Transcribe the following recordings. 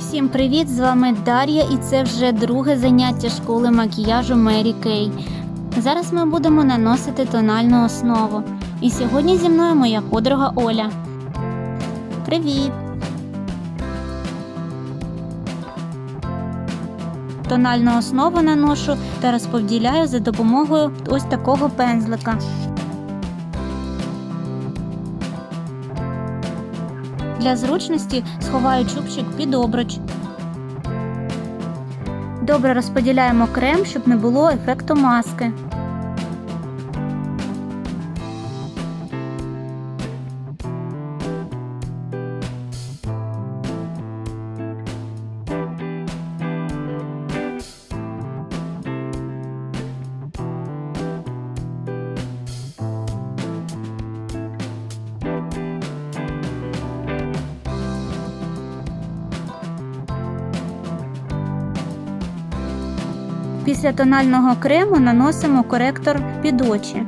Всім привіт! З вами Дар'я, і це вже друге заняття школи макіяжу Мері Кей. Зараз ми будемо наносити тональну основу. І сьогодні зі мною моя подруга Оля. Привіт! Тональну основу наношу та розподіляю за допомогою ось такого пензлика. Для зручності сховаю чубчик під обруч. Добре розподіляємо крем, щоб не було ефекту маски. Після тонального крему наносимо коректор під очі.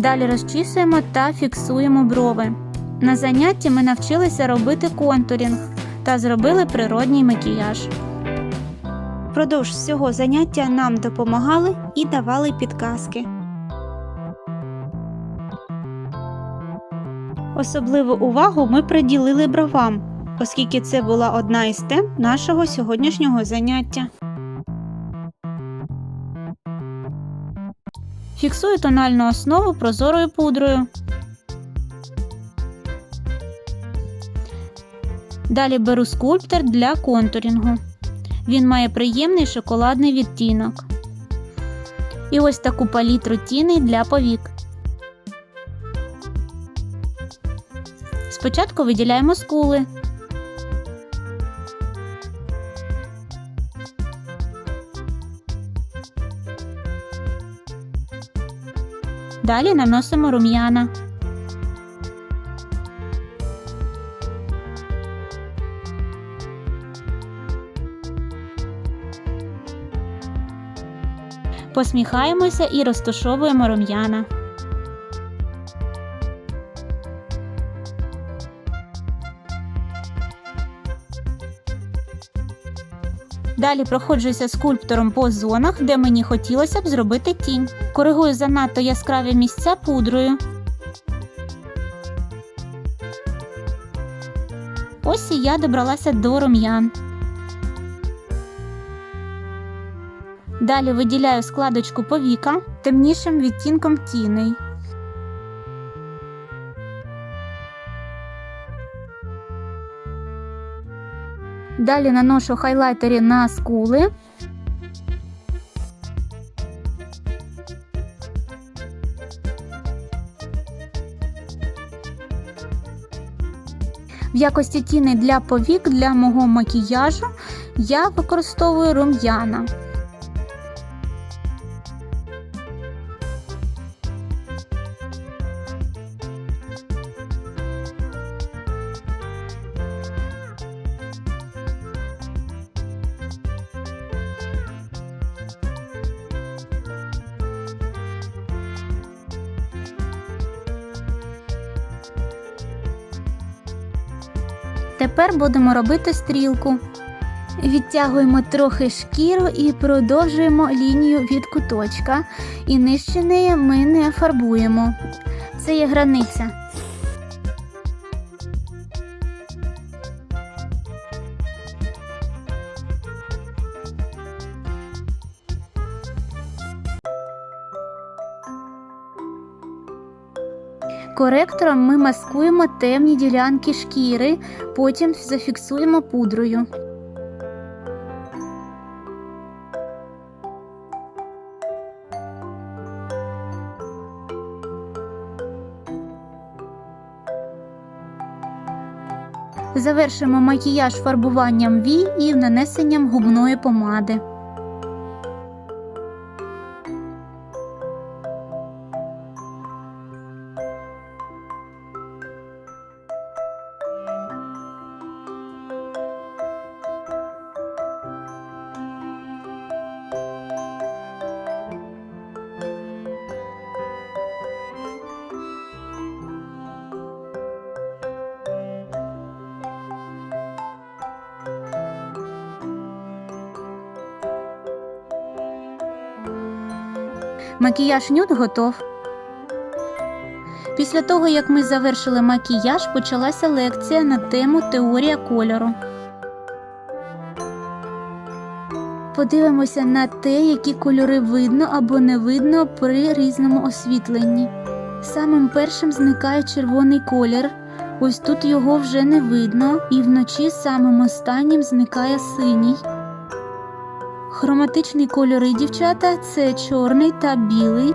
Далі розчісуємо та фіксуємо брови. На занятті ми навчилися робити контурінг та зробили природній макіяж. Продовж всього заняття нам допомагали і давали підказки. Особливу увагу ми приділили бровам, оскільки це була одна із тем нашого сьогоднішнього заняття. Фіксую тональну основу прозорою пудрою. Далі беру скульптор для контурінгу. Він має приємний шоколадний відтінок. І ось таку палітру тіней для повік. Спочатку виділяємо скули. Далі наносимо рум'яна. Посміхаємося і розташовуємо рум'яна. Далі проходжуся скульптором по зонах, де мені хотілося б зробити тінь. Коригую занадто яскраві місця пудрою. Ось і я добралася до рум'ян. Далі виділяю складочку повіка темнішим відтінком тіней. Далі наношу хайлайтери на скули. В якості тіни для повік для мого макіяжу я використовую рум'яна. Тепер будемо робити стрілку. Відтягуємо трохи шкіру і продовжуємо лінію від куточка. І нижче неї ми не фарбуємо. Це є границя. Коректором ми маскуємо темні ділянки шкіри, потім зафіксуємо пудрою. Завершимо макіяж фарбуванням вій і нанесенням губної помади. Макіяж нюд готов. Після того, як ми завершили макіяж, почалася лекція на тему теорія кольору. Подивимося на те, які кольори видно або не видно при різному освітленні. Самим першим зникає червоний колір. Ось тут його вже не видно, і вночі самим останнім зникає синій. Хроматичні кольори, дівчата, це чорний та білий.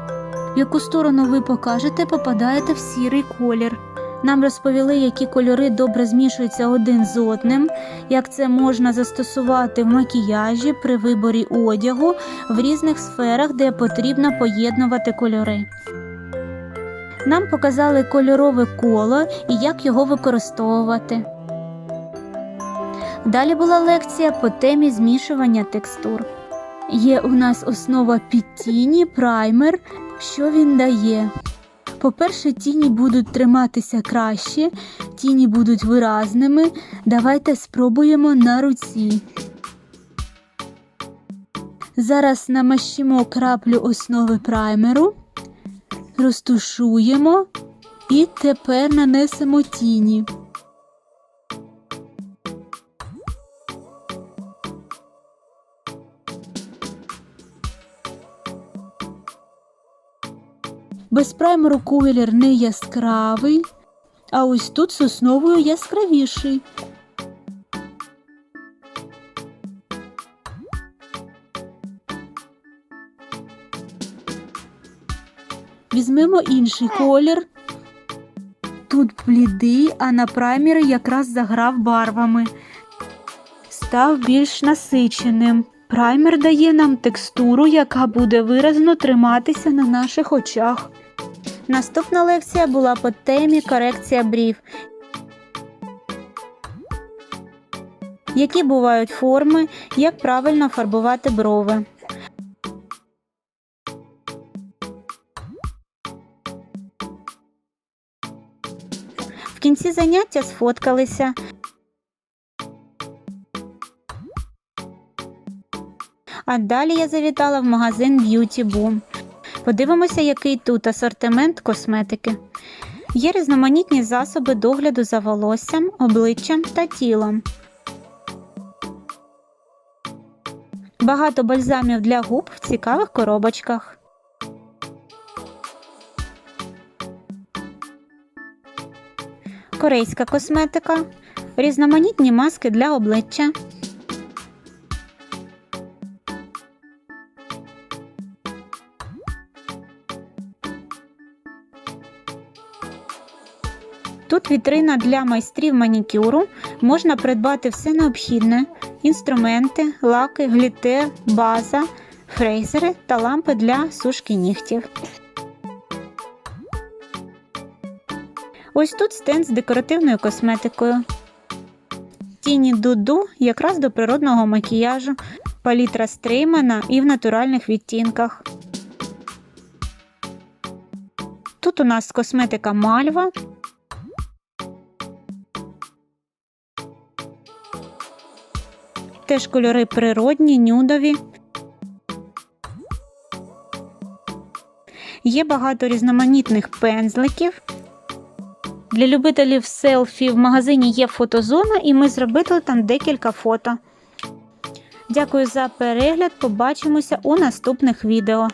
В яку сторону ви покажете, попадаєте в сірий колір. Нам розповіли, які кольори добре змішуються один з одним, як це можна застосувати в макіяжі при виборі одягу в різних сферах, де потрібно поєднувати кольори. Нам показали кольорове коло і як його використовувати. Далі була лекція по темі змішування текстур. Є у нас основа під тіні, праймер. Що він дає? По-перше, тіні будуть триматися краще, тіні будуть виразними. Давайте спробуємо на руці. Зараз намащимо краплю основи праймеру, розтушуємо і тепер нанесемо тіні. Без праймеру колір не яскравий, а ось тут з основою яскравіший. Візьмемо інший колір. Тут блідий, а на праймері якраз заграв барвами. Став більш насиченим. Праймер дає нам текстуру, яка буде виразно триматися на наших очах. Наступна лекція була по темі корекція брів. Які бувають форми, як правильно фарбувати брови. В кінці заняття сфоткалися. А далі я завітала в магазин Beauty Boom. Подивимося, який тут асортимент косметики. Є різноманітні засоби догляду за волоссям, обличчям та тілом. Багато бальзамів для губ в цікавих коробочках. Корейська косметика, різноманітні маски для обличчя. Вітрина для майстрів манікюру. Можна придбати все необхідне: інструменти, лаки, глітер, база, фрейзери та лампи для сушки нігтів. Ось тут стенд з декоративною косметикою. Тіні Дуду якраз до природного макіяжу, палітра Стреймана і в натуральних відтінках. Тут у нас косметика Мальва. Теж кольори природні, нюдові. Є багато різноманітних пензликів. Для любителів селфі в магазині є фотозона, і ми зробили там декілька фото. Дякую за перегляд. Побачимося у наступних відео.